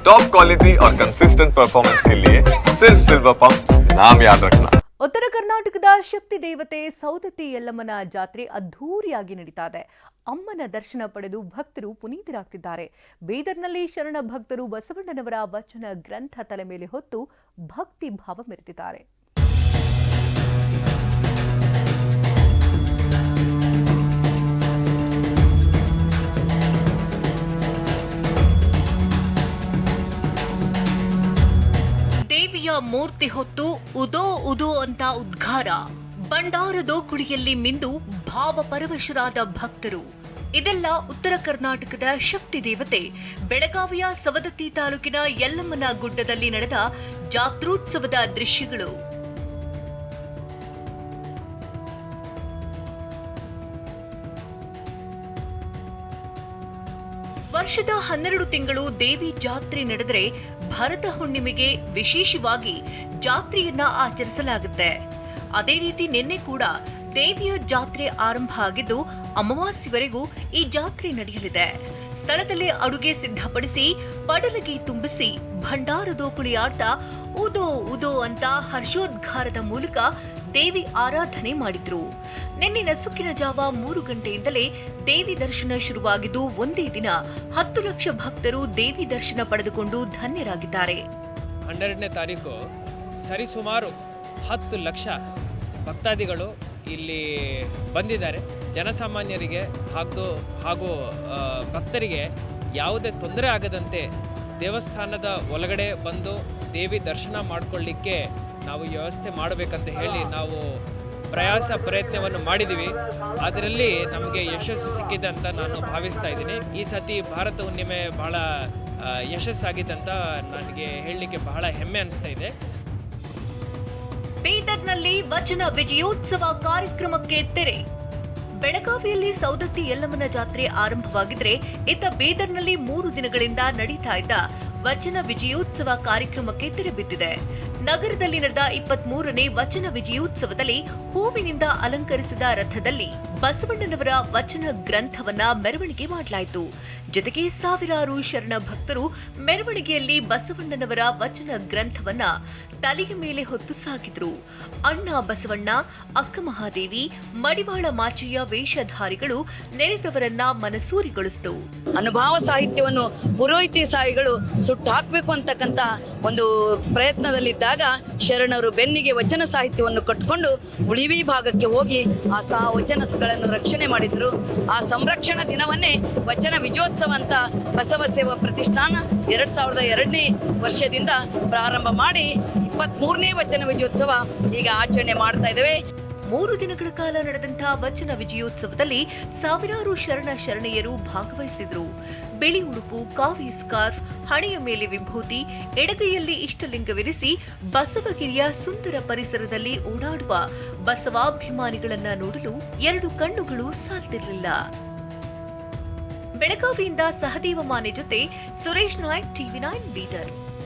Top quality और consistent performance के लिए सिर्फ सिल्वर पंप नाम याद रखना ಉತ್ತರ ಕರ್ನಾಟಕದ ಶಕ್ತಿ ದೇವತೆ ಸೌದತ್ತಿ ಯಲ್ಲಮ್ಮನ ಜಾತ್ರೆ ಅದ್ಧೂರಿಯಾಗಿ ನಡೀತಾ ಇದೆ ಅಮ್ಮನ ದರ್ಶನ ಪಡೆದು ಭಕ್ತರು ಪುನೀತರಾಗ್ತಿದ್ದಾರೆ ಬೀದರ್ನಲ್ಲಿ ಶರಣ ಭಕ್ತರು ಬಸವಣ್ಣನವರ ವಚನ ಗ್ರಂಥ ತಲೆ ಮೇಲೆ ಹೊತ್ತು ಭಕ್ತಿ ಭಾವ ಮೆರೆದಿದ್ದಾರೆ ಮೂರ್ತಿ ಹೊತ್ತು ಉದೋ ಉದೋ ಅಂತ ಉದ್ಘಾರ. ಬಂಡಾರದೋ ಕುಳಿಯಲ್ಲಿ ಮಿಂದು ಭಾವಪರವಶರಾದ ಭಕ್ತರು. ಇದೆಲ್ಲ ಉತ್ತರ ಕರ್ನಾಟಕದ ಶಕ್ತಿ ದೇವತೆ. ಬೆಳಗಾವಿಯ ಸವದತ್ತಿ ತಾಲೂಕಿನ ಯಲ್ಲಮ್ಮನ ಗುಡ್ಡದಲ್ಲಿ ನಡೆದ ಜಾತ್ರೋತ್ಸವದ ದೃಶ್ಯಗಳು. ವರ್ಷದ ಹನ್ನೆರಡು ತಿಂಗಳು ದೇವಿ ಜಾತ್ರೆ ನಡೆದರೆ ಭರತ ಹುಣ್ಣಿಮೆಗೆ ವಿಶೇಷವಾಗಿ ಜಾತ್ರೆಯನ್ನ ಆಚರಿಸಲಾಗುತ್ತೆ. ಅದೇ ರೀತಿ ನಿನ್ನೆ ಕೂಡ ದೇವಿಯ ಜಾತ್ರೆ ಆರಂಭ ಆಗಿದ್ದು ಅಮಾವಾಸ್ಯವರೆಗೂ ಈ ಜಾತ್ರೆ ನಡೆಯಲಿದೆ. ಸ್ಥಳದಲ್ಲಿ ಅಡುಗೆ ಸಿದ್ಧಪಡಿಸಿ, ಪಡಲಗಿ ತುಂಬಿಸಿ ಭಂಡಾರದೋಕುಳಿ ಕುಳಿಯಾಡ್ತಾ ಉದೋ ಉದೋ ಅಂತ ಹರ್ಷೋದ್ಘಾರದ ಮೂಲಕ ದೇವಿ ಆರಾಧನೆ ಮಾಡಿದ್ರು. ನಿನ್ನೆ ನಸುಕಿನ ಜಾವ ಮೂರು ಗಂಟೆಯಿಂದಲೇ ದೇವಿ ದರ್ಶನ ಶುರುವಾಗಿದ್ದು ಒಂದೇ ದಿನ ಹತ್ತು ಲಕ್ಷ ಭಕ್ತರು ದೇವಿ ದರ್ಶನ ಪಡೆದುಕೊಂಡು ಧನ್ಯರಾಗಿದ್ದಾರೆ. ಹನ್ನೆರಡನೇ ತಾರೀಕು ಸರಿಸುಮಾರು ಹತ್ತು ಲಕ್ಷ ಭಕ್ತಾದಿಗಳು ಇಲ್ಲಿ ಬಂದಿದ್ದಾರೆ. ಜನಸಾಮಾನ್ಯರಿಗೆ ಹಾಗೂ ಹಾಗೂ ಭಕ್ತರಿಗೆ ಯಾವುದೇ ತೊಂದರೆ ಆಗದಂತೆ ದೇವಸ್ಥಾನದ ಒಳಗಡೆ ಬಂದು ದೇವಿ ದರ್ಶನ ಮಾಡಿಕೊಳ್ಳಿಕ್ಕೆ ನಾವು ವ್ಯವಸ್ಥೆ ಮಾಡಬೇಕಂತ ಹೇಳಿ ನಾವು ಪ್ರಯಾಸ ಪ್ರಯತ್ನವನ್ನು ಮಾಡಿದ್ದೀವಿ. ಅದರಲ್ಲಿ ನಮಗೆ ಯಶಸ್ಸು ಸಿಕ್ಕಿದೆ ಅಂತ ನಾನು ಭಾವಿಸ್ತಾ ಇದ್ದೀನಿ. ಈ ಸತಿ ಭಾರತ ಹುಣ್ಣಿಮೆ ಬಹಳ ಯಶಸ್ಸಾಗಿದೆ ಅಂತ ನನಗೆ ಹೇಳಲಿಕ್ಕೆ ಬಹಳ ಹೆಮ್ಮೆ ಅನಿಸ್ತಾ ಇದೆ. ಬೀದರ್ನಲ್ಲಿ ವಚನ ವಿಜಯೋತ್ಸವ ಕಾರ್ಯಕ್ರಮಕ್ಕೆ ತೆರೆ. ಬೆಳಗಾವಿಯಲ್ಲಿ ಸೌದತ್ತಿ ಯಲ್ಲಮ್ಮನ ಜಾತ್ರೆ ಆರಂಭವಾಗಿದ್ರೆ, ಇತ್ತ ಬೀದರ್ನಲ್ಲಿ ಮೂರು ದಿನಗಳಿಂದ ನಡೀತಾ ಇದ್ದ ವಚನ ವಿಜಯೋತ್ಸವ ಕಾರ್ಯಕ್ರಮಕ್ಕೆ ತೆರೆ ಬಿದ್ದಿದೆ ನಗರದಲ್ಲಿ ನಡೆದ ಇಪ್ಪತ್ತ್ ಮೂರನೇ ವಚನ ವಿಜಯೋತ್ಸವದಲ್ಲಿ ಹೂವಿನಿಂದ ಅಲಂಕರಿಸಿದ ರಥದಲ್ಲಿ ಬಸವಣ್ಣನವರ ವಚನ ಗ್ರಂಥವನ್ನ ಮೆರವಣಿಗೆ ಮಾಡಲಾಯಿತು. ಜೊತೆಗೆ ಸಾವಿರಾರು ಶರಣ ಭಕ್ತರು ಮೆರವಣಿಗೆಯಲ್ಲಿ ಬಸವಣ್ಣನವರ ವಚನ ಗ್ರಂಥವನ್ನ ತಲೆಗೆ ಮೇಲೆ ಹೊತ್ತು ಸಾಗಿದ್ರು. ಅಣ್ಣ ಬಸವಣ್ಣ, ಅಕ್ಕ ಮಹಾದೇವಿ, ಮಡಿವಾಳ ಮಾಚಯ್ಯ ವೇಷಧಾರಿಗಳು ನೆರೆದವರನ್ನ ಮನಸೂರಿಗೊಳಿಸಿತು. ಅನುಭವ ಸಾಹಿತ್ಯವನ್ನು ಪುರೋಹಿತಿ ಸಾಹಿಗಳು ಸುಟ್ಟು ಹಾಕಬೇಕು ಅಂತಕ್ಕಂಥ ಒಂದು ಪ್ರಯತ್ನದಲ್ಲಿದ್ದಾಗ ಶರಣರು ಬೆನ್ನಿಗೆ ವಚನ ಸಾಹಿತ್ಯವನ್ನು ಕಟ್ಟಿಕೊಂಡು ಉಳಿವಿ ಭಾಗಕ್ಕೆ ಹೋಗಿ ಆ ಸಹ ವಚನಗಳನ್ನು ರಕ್ಷಣೆ ಮಾಡಿದ್ರು. ಆ ಸಂರಕ್ಷಣಾ ದಿನವನ್ನೇ ವಚನ ವಿಜಯೋತ್ಸವ ಅಂತ ಬಸವ ಸೇವಾ ಪ್ರತಿಷ್ಠಾನ ಎರಡ್ ಸಾವಿರದ ಎರಡನೇ ವರ್ಷದಿಂದ ಪ್ರಾರಂಭ ಮಾಡಿ ಇಪ್ಪತ್ಮೂರನೇ ವಚನ ವಿಜಯೋತ್ಸವ ಈಗ ಆಚರಣೆ ಮಾಡ್ತಾ ಇದ್ದೇವೆ. ಮೂರು ದಿನಗಳ ಕಾಲ ನಡೆದಂತಹ ವಚನ ವಿಜಯೋತ್ಸವದಲ್ಲಿ ಸಾವಿರಾರು ಶರಣ ಶರಣೆಯರು ಭಾಗವಹಿಸಿದ್ರು. ಬಿಳಿ ಉಡುಪು ಕಾವಿ ಸ್ಕಾರ್ಫ್, ಹಣೆಯ ಮೇಲೆ ವಿಭೂತಿ, ಎಡಗೈಯಲ್ಲಿ ಇಷ್ಟಲಿಂಗವಿರಿಸಿ ಬಸವಗಿರಿಯ ಸುಂದರ ಪರಿಸರದಲ್ಲಿ ಓಡಾಡುವ ಬಸವಾಭಿಮಾನಿಗಳನ್ನ ನೋಡಲು ಎರಡು ಕಣ್ಣುಗಳು ಸಾಲ್ತಿರಲಿಲ್ಲ. ಬೆಳಗಾವಿಯಿಂದ ಸಹದೇವ ಮಾನೆ ಜೊತೆ ಸುರೇಶ್ ನಾಯ್ಕ್, ಟಿವಿ ನೈನ್ ಬೀದರ್